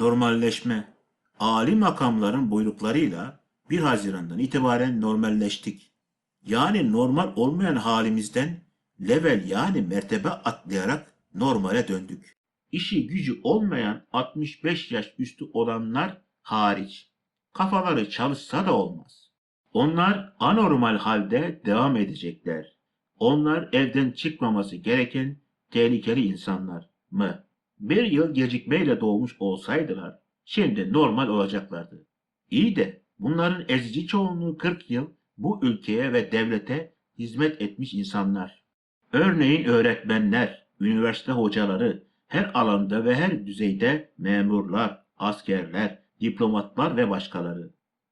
Normalleşme. Ali makamların buyruklarıyla 1 Haziran'dan itibaren normalleştik. Yani normal olmayan halimizden level yani mertebe atlayarak normale döndük. İşi gücü olmayan 65 yaş üstü olanlar hariç. Kafaları çalışsa da olmaz. Onlar anormal halde devam edecekler. Onlar evden çıkmaması gereken tehlikeli insanlar mı? Bir yıl gecikmeyle doğmuş olsaydılar şimdi normal olacaklardı. İyi de bunların ezici çoğunluğu 40 yıl bu ülkeye ve devlete hizmet etmiş insanlar. Örneğin öğretmenler, üniversite hocaları, her alanda ve her düzeyde memurlar, askerler, diplomatlar ve başkaları.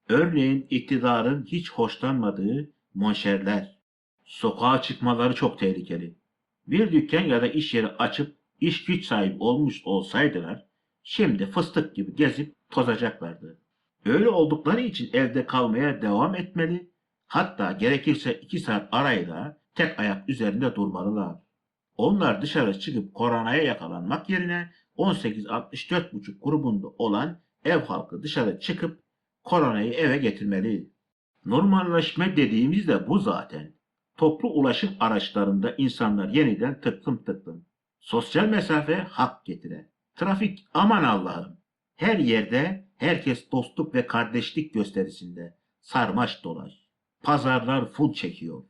Örneğin iktidarın hiç hoşlanmadığı monşerler. Sokağa çıkmaları çok tehlikeli. Bir dükkan ya da iş yeri açıp iş güç sahibi olmuş olsaydılar, şimdi fıstık gibi gezip tozacaklardı. Öyle oldukları için evde kalmaya devam etmeli, hatta gerekirse iki saat arayla tek ayak üzerinde durmalılar. Onlar dışarı çıkıp koronaya yakalanmak yerine 18-64,5 grubunda olan ev halkı dışarı çıkıp koronayı eve getirmeli. Normalleşme dediğimiz de bu zaten. Toplu ulaşım araçlarında insanlar yeniden tıklım tıklım. Sosyal mesafe hak getire. Trafik aman Allah'ım. Her yerde herkes dostluk ve kardeşlik gösterisinde. Sarmaş dolaş. Pazarlar full çekiyor.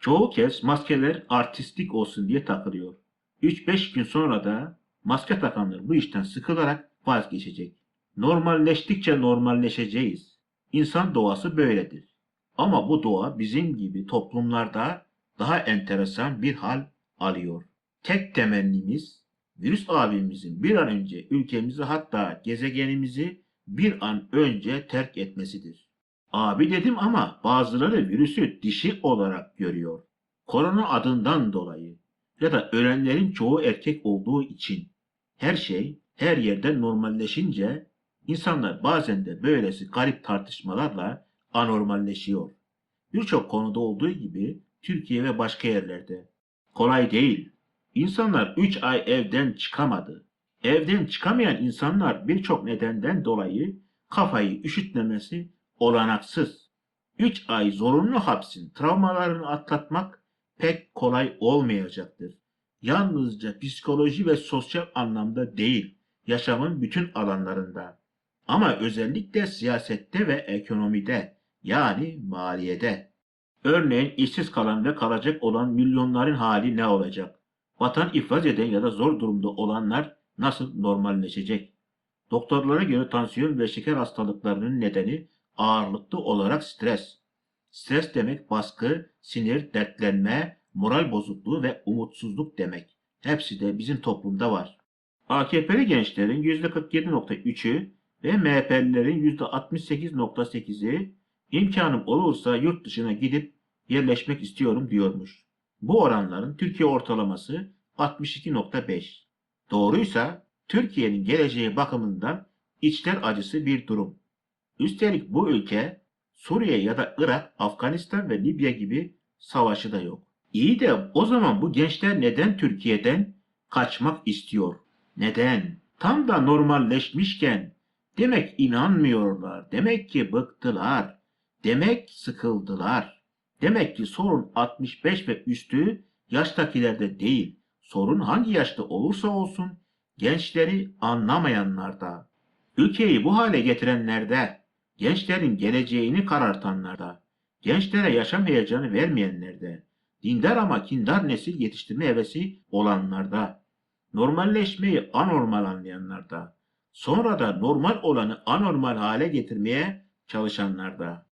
Çoğu kez maskeler artistik olsun diye takılıyor. 3-5 gün sonra da maske takanlar bu işten sıkılarak vazgeçecek. Normalleştikçe normalleşeceğiz. İnsan doğası böyledir. Ama bu doğa bizim gibi toplumlarda daha enteresan bir hal alıyor. Tek temennimiz virüs abimizin bir an önce ülkemizi hatta gezegenimizi bir an önce terk etmesidir. Abi dedim ama bazıları virüsü dişi olarak görüyor. Korona adından dolayı ya da ölenlerin çoğu erkek olduğu için her şey her yerde normalleşince insanlar bazen de böylesi garip tartışmalarla anormalleşiyor. Birçok konuda olduğu gibi Türkiye ve başka yerlerde. Kolay değil. İnsanlar 3 ay evden çıkamadı. Evden çıkamayan insanlar birçok nedenden dolayı kafayı üşütmemesi olanaksız. 3 ay zorunlu hapsin travmalarını atlatmak pek kolay olmayacaktır. Yalnızca psikoloji ve sosyal anlamda değil, yaşamın bütün alanlarında. Ama özellikle siyasette ve ekonomide, yani maliyede. Örneğin işsiz kalan ve kalacak olan milyonların hali ne olacak? Vatan iflas eden ya da zor durumda olanlar nasıl normalleşecek? Doktorlara göre tansiyon ve şeker hastalıklarının nedeni ağırlıklı olarak stres. Stres demek baskı, sinir, dertlenme, moral bozukluğu ve umutsuzluk demek. Hepsi de bizim toplumda var. AKP'li gençlerin %47.3'ü ve MHP'lilerin %68.8'i imkanım olursa yurt dışına gidip yerleşmek istiyorum diyormuş. Bu oranların Türkiye ortalaması 62.5. Doğruysa Türkiye'nin geleceği bakımından içler acısı bir durum. Üstelik bu ülke Suriye ya da Irak, Afganistan ve Libya gibi savaşı da yok. İyi de o zaman bu gençler neden Türkiye'den kaçmak istiyor? Neden? Tam da normalleşmişken demek inanmıyorlar. Demek ki bıktılar. Demek sıkıldılar. Demek ki sorun 65 ve üstü yaştakilerde değil. Sorun hangi yaşta olursa olsun gençleri anlamayanlarda. Ülkeyi bu hale getirenlerde, gençlerin geleceğini karartanlarda, gençlere yaşam heyecanı vermeyenlerde, dindar ama kindar nesil yetiştirme hevesi olanlarda, normalleşmeyi anormal anlayanlarda, sonra da normal olanı anormal hale getirmeye çalışanlarda.